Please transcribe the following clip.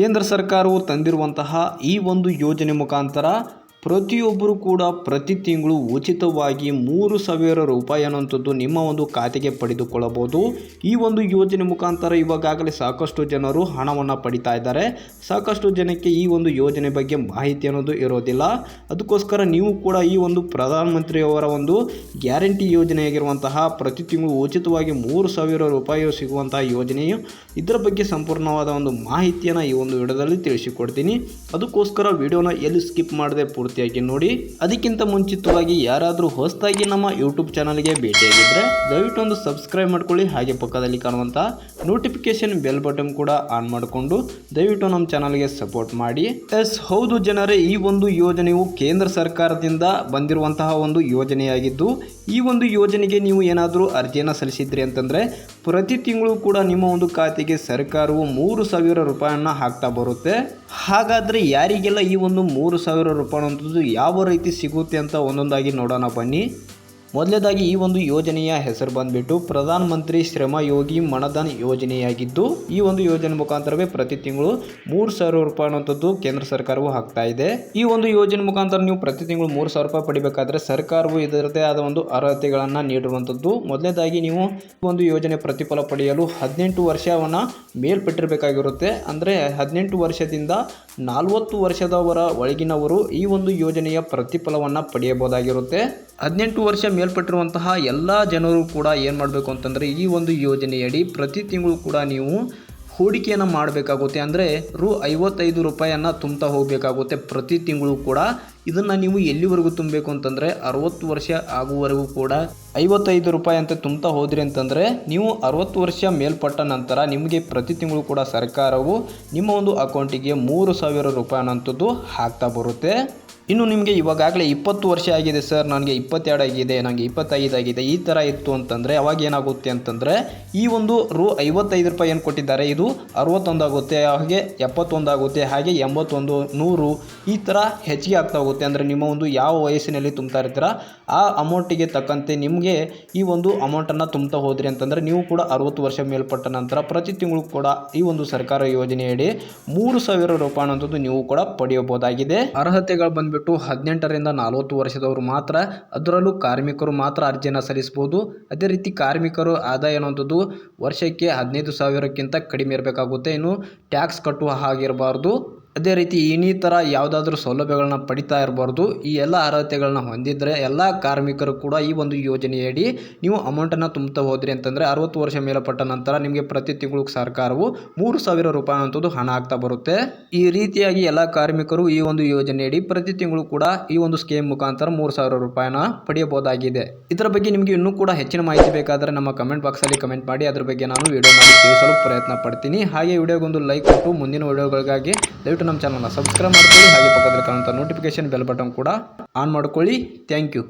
ಕೇಂದ್ರ ಸರ್ಕಾರವು ತಂದಿರುವಂತಹ ಈ ಒಂದು ಯೋಜನೆ ಮುಖಾಂತರ ಪ್ರತಿಯೊಬ್ಬರು ಕೂಡ ಪ್ರತಿ ತಿಂಗಳು ಉಚಿತವಾಗಿ ಮೂರು ಸಾವಿರ ರೂಪಾಯಿ ಅನ್ನುವಂಥದ್ದು ನಿಮ್ಮ ಒಂದು ಖಾತೆಗೆ ಪಡೆದುಕೊಳ್ಳಬಹುದು. ಈ ಒಂದು ಯೋಜನೆ ಮುಖಾಂತರ ಇವಾಗಲೇ ಸಾಕಷ್ಟು ಜನರು ಹಣವನ್ನು ಪಡಿತಾ ಇದ್ದಾರೆ. ಸಾಕಷ್ಟು ಜನಕ್ಕೆ ಈ ಒಂದು ಯೋಜನೆ ಬಗ್ಗೆ ಮಾಹಿತಿ ಅನ್ನೋದು ಇರೋದಿಲ್ಲ. ಅದಕ್ಕೋಸ್ಕರ ನೀವು ಕೂಡ ಈ ಒಂದು ಪ್ರಧಾನಮಂತ್ರಿಯವರ ಒಂದು ಗ್ಯಾರಂಟಿ ಯೋಜನೆಯಾಗಿರುವಂತಹ ಪ್ರತಿ ತಿಂಗಳು ಉಚಿತವಾಗಿ ಮೂರು ಸಾವಿರ ರೂಪಾಯಿ ಸಿಗುವಂತಹ ಯೋಜನೆಯು ಇದರ ಬಗ್ಗೆ ಸಂಪೂರ್ಣವಾದ ಒಂದು ಮಾಹಿತಿಯನ್ನು ಈ ಒಂದು ವಿಡಿಯೋದಲ್ಲಿ ತಿಳಿಸಿಕೊಡ್ತೀನಿ. ಅದಕ್ಕೋಸ್ಕರ ವಿಡಿಯೋನ ಎಲ್ಲಿ ಸ್ಕಿಪ್ ಮಾಡದೆ ಪೂರ್ತಿಯಾಗಿ ನೋಡಿ. ಅದಕ್ಕಿಂತ ಮುಂಚಿತವಾಗಿ ಯಾರಾದರೂ ಹೊಸದಾಗಿ ನಮ್ಮ ಯೂಟ್ಯೂಬ್ ಚಾನಲ್ಗೆ ಭೇಟಿಯಾಗಿದ್ದರೆ ದಯವಿಟ್ಟು ಒಂದು ಸಬ್ಸ್ಕ್ರೈಬ್ ಮಾಡ್ಕೊಳ್ಳಿ. ಹಾಗೆ ಪಕ್ಕದಲ್ಲಿ ಕಾಣುವಂಥ ನೋಟಿಫಿಕೇಶನ್ ಬೆಲ್ ಬಟನ್ ಕೂಡ ಆನ್ ಮಾಡಿಕೊಂಡು ದಯವಿಟ್ಟು ನಮ್ಮ ಚಾನಲ್ಗೆ ಸಪೋರ್ಟ್ ಮಾಡಿ. ಎಸ್ ಹೌದು ಜನರೇ, ಈ ಒಂದು ಯೋಜನೆಯು ಕೇಂದ್ರ ಸರ್ಕಾರದಿಂದ ಬಂದಿರುವಂತಹ ಒಂದು ಯೋಜನೆಯಾಗಿದ್ದು, ಈ ಒಂದು ಯೋಜನೆಗೆ ನೀವು ಏನಾದರೂ ಅರ್ಜಿಯನ್ನು ಸಲ್ಲಿಸಿದ್ರಿ ಅಂತಂದರೆ, ಪ್ರತಿ ತಿಂಗಳು ಕೂಡ ನಿಮ್ಮ ಒಂದು ಖಾತೆಗೆ ಸರ್ಕಾರವು ಮೂರು ಸಾವಿರ ರೂಪಾಯಿಯನ್ನು ಹಾಕ್ತಾ ಬರುತ್ತೆ. ಹಾಗಾದರೆ ಯಾರಿಗೆಲ್ಲ ಈ ಒಂದು ಮೂರು ಸಾವಿರ ರೂಪಾಯಿ ಅಂತದ್ದು ಯಾವ ರೀತಿ ಸಿಗುತ್ತೆ ಅಂತ ಒಂದೊಂದಾಗಿ ನೋಡೋಣ ಬನ್ನಿ. ಮೊದಲನೇದಾಗಿ ಈ ಒಂದು ಯೋಜನೆಯ ಹೆಸರು ಬಂದ್ಬಿಟ್ಟು ಪ್ರಧಾನ ಮಂತ್ರಿ ಶ್ರಮ ಯೋಗಿ ಮನಧನ್ ಯೋಜನೆಯಾಗಿದ್ದು, ಈ ಒಂದು ಯೋಜನೆ ಮುಖಾಂತರವೇ ಪ್ರತಿ ತಿಂಗಳು ಮೂರು ಸಾವಿರ ರೂಪಾಯಿ ಅನ್ನುವಂಥದ್ದು ಕೇಂದ್ರ ಸರ್ಕಾರವು ಹಾಕ್ತಾ ಇದೆ. ಈ ಒಂದು ಯೋಜನೆ ಮುಖಾಂತರ ನೀವು ಪ್ರತಿ ತಿಂಗಳು ಮೂರು ಸಾವಿರ ರೂಪಾಯಿ ಪಡಿಬೇಕಾದ್ರೆ ಸರ್ಕಾರವು ಇದರದೇ ಆದ ಒಂದು ಅರ್ಹತೆಗಳನ್ನು ನೀಡಿರುವಂಥದ್ದು. ಮೊದಲನೇದಾಗಿ ನೀವು ಒಂದು ಯೋಜನೆ ಪ್ರತಿಫಲ ಪಡೆಯಲು ಹದಿನೆಂಟು ವರ್ಷವನ್ನು ಮೇಲ್ಪಟ್ಟಿರಬೇಕಾಗಿರುತ್ತೆ. ಅಂದರೆ ಹದಿನೆಂಟು ವರ್ಷದಿಂದ ನಲವತ್ತು ವರ್ಷದವರ ಒಳಗಿನವರು ಈ ಒಂದು ಯೋಜನೆಯ ಪ್ರತಿಫಲವನ್ನು ಪಡೆಯಬಹುದಾಗಿರುತ್ತೆ. ಹದಿನೆಂಟು ವರ್ಷ ಮೇಲ್ಪಟ್ಟಿರುವಂತಹ ಎಲ್ಲ ಜನರು ಕೂಡ ಏನು ಮಾಡಬೇಕು ಅಂತಂದರೆ ಈ ಒಂದು ಯೋಜನೆಯಡಿ ಪ್ರತಿ ತಿಂಗಳು ಕೂಡ ನೀವು ಹೂಡಿಕೆಯನ್ನು ಮಾಡಬೇಕಾಗುತ್ತೆ. ಅಂದರೆ ರು ಐವತ್ತೈದು ರೂಪಾಯಿಯನ್ನು ತುಂಬ್ತಾ ಹೋಗಬೇಕಾಗುತ್ತೆ ಪ್ರತಿ ತಿಂಗಳು ಕೂಡ. ಇದನ್ನು ನೀವು ಎಲ್ಲಿವರೆಗೂ ತುಂಬಬೇಕು ಅಂತಂದರೆ ಅರವತ್ತು ವರ್ಷ ಆಗುವವರೆಗೂ ಕೂಡ. ಐವತ್ತೈದು ರೂಪಾಯಿ ಅಂತ ತುಂಬ್ತಾ ಹೋದ್ರಿ ಅಂತಂದರೆ ನೀವು ಅರವತ್ತು ವರ್ಷ ಮೇಲ್ಪಟ್ಟ ನಂತರ ನಿಮಗೆ ಪ್ರತಿ ತಿಂಗಳು ಕೂಡ ಸರ್ಕಾರವು ನಿಮ್ಮ ಒಂದು ಅಕೌಂಟಿಗೆ ಮೂರು ಸಾವಿರ ರೂಪಾಯಿ ಅನ್ನೋಂಥದ್ದು ಹಾಕ್ತಾ ಬರುತ್ತೆ. ಇನ್ನು ನಿಮಗೆ ಇವಾಗಲೇ ಇಪ್ಪತ್ತು ವರ್ಷ ಆಗಿದೆ ಸರ್, ನನಗೆ ಇಪ್ಪತ್ತೆರಡು ಆಗಿದೆ ನನಗೆ ಇಪ್ಪತ್ತೈದು ಆಗಿದೆ, ಈ ಥರ ಇತ್ತು ಅಂತಂದರೆ ಅವಾಗ ಏನಾಗುತ್ತೆ ಅಂತಂದರೆ ಈ ಒಂದು ರು ಐವತ್ತೈದು ರೂಪಾಯಿ ಏನು ಕೊಟ್ಟಿದ್ದಾರೆ, ಇದು ಅರವತ್ತೊಂದು ಆಗುತ್ತೆ, ಹಾಗೆ ಎಪ್ಪತ್ತೊಂದು ಆಗುತ್ತೆ, ಹಾಗೆ ಎಂಬತ್ತೊಂದು, ನೂರು, ಈ ಥರ ಹೆಚ್ಚಿಗೆ ಆಗ್ತಾ ಹೋಗುತ್ತೆ. ಅಂದರೆ ನಿಮ್ಮ ಒಂದು ಯಾವ ವಯಸ್ಸಿನಲ್ಲಿ ತುಂಬ್ತಾ ಇರ್ತೀರ, ಆ ಅಮೌಂಟಿಗೆ ತಕ್ಕಂತೆ ನಿಮಗೆ ಈ ಒಂದು ಅಮೌಂಟನ್ನು ತುಂಬ್ತಾ ಹೋದ್ರಿ ಅಂತಂದರೆ ನೀವು ಕೂಡ ಅರವತ್ತು ವರ್ಷ ಮೇಲ್ಪಟ್ಟ ನಂತರ ಪ್ರತಿ ತಿಂಗಳು ಕೂಡ ಈ ಒಂದು ಸರ್ಕಾರ ಯೋಜನೆಯಡಿ ಮೂರು ಸಾವಿರ ರೂಪಾಯಿ ಅನ್ನೋದು ನೀವು ಕೂಡ ಪಡೆಯಬಹುದಾಗಿದೆ. ಅರ್ಹತೆಗಳು ಬಂದ್ಬಿಟ್ಟು ಹದಿನೆಂಟರಿಂದ ನಲವತ್ತು ವರ್ಷದವರು ಮಾತ್ರ, ಅದರಲ್ಲೂ ಕಾರ್ಮಿಕರು ಮಾತ್ರ ಅರ್ಜಿಯನ್ನು ಸಲ್ಲಿಸ್ಬೋದು ಅದೇ ರೀತಿ ಕಾರ್ಮಿಕರು ಆದಾಯ ಅನ್ನುವಂಥದ್ದು ವರ್ಷಕ್ಕೆ ಹದಿನೈದು ಸಾವಿರಕ್ಕಿಂತ ಕಡಿಮೆ ಇರಬೇಕಾಗುತ್ತೆ. ಇನ್ನು ಟ್ಯಾಕ್ಸ್ ಕಟ್ಟುವ ಹಾಗಿರಬಾರ್ದು. ಅದೇ ರೀತಿ ಇನ್ನಿತರ ಯಾವುದಾದ್ರೂ ಸೌಲಭ್ಯಗಳನ್ನ ಪಡಿತಾ ಇರಬಾರ್ದು. ಈ ಎಲ್ಲ ಅರ್ಹತೆಗಳನ್ನ ಹೊಂದಿದ್ರೆ ಎಲ್ಲ ಕಾರ್ಮಿಕರು ಕೂಡ ಈ ಒಂದು ಯೋಜನೆಯಡಿ ನೀವು ಅಮೌಂಟನ್ನು ತುಂಬ್ತಾ ಹೋದ್ರಿ ಅಂತಂದರೆ ಅರವತ್ತು ವರ್ಷ ಮೇಲ್ಪಟ್ಟ ನಂತರ ನಿಮಗೆ ಪ್ರತಿ ತಿಂಗಳು ಸರ್ಕಾರವು ಮೂರು ಸಾವಿರ ರೂಪಾಯಿ ಅಂತದ್ದು ಹಣ ಆಗ್ತಾ ಬರುತ್ತೆ. ಈ ರೀತಿಯಾಗಿ ಎಲ್ಲ ಕಾರ್ಮಿಕರು ಈ ಒಂದು ಯೋಜನೆಯಡಿ ಪ್ರತಿ ತಿಂಗಳು ಕೂಡ ಈ ಒಂದು ಸ್ಕೀಮ್ ಮುಖಾಂತರ ಮೂರು ಸಾವಿರ ರೂಪಾಯಿನ ಪಡೆಯಬಹುದಾಗಿದೆ. ಇದರ ಬಗ್ಗೆ ನಿಮಗೆ ಇನ್ನೂ ಕೂಡ ಹೆಚ್ಚಿನ ಮಾಹಿತಿ ಬೇಕಾದರೆ ನಮ್ಮ ಕಮೆಂಟ್ ಬಾಕ್ಸಲ್ಲಿ ಕಮೆಂಟ್ ಮಾಡಿ. ಅದ್ರ ಬಗ್ಗೆ ನಾನು ವಿಡಿಯೋ ಮಾಡಿ ತಿಳಿಸಲು ಪ್ರಯತ್ನ ಪಡ್ತೀನಿ. ಹಾಗೆ ವಿಡಿಯೋಗೊಂದು ಲೈಕ್ ಕೊಟ್ಟು ಮುಂದಿನ ವಿಡಿಯೋಗಳಿಗಾಗಿ ದಯವಿಟ್ಟು ನಮ್ಮ ಚಾನಲ್ನ ಸಬ್ಸ್ಕ್ರೈಬ್ ಮಾಡ್ಕೊಳ್ಳಿ, ಹಾಗೆ ಪಕ್ಕದಲ್ಲಿ ಕಾಣುವಂಥ ನೋಟಿಫಿಕೇಶನ್ ಬೆಲ್ ಬಟನ್ ಕೂಡ ಆನ್ ಮಾಡ್ಕೊಳ್ಳಿ. Thank you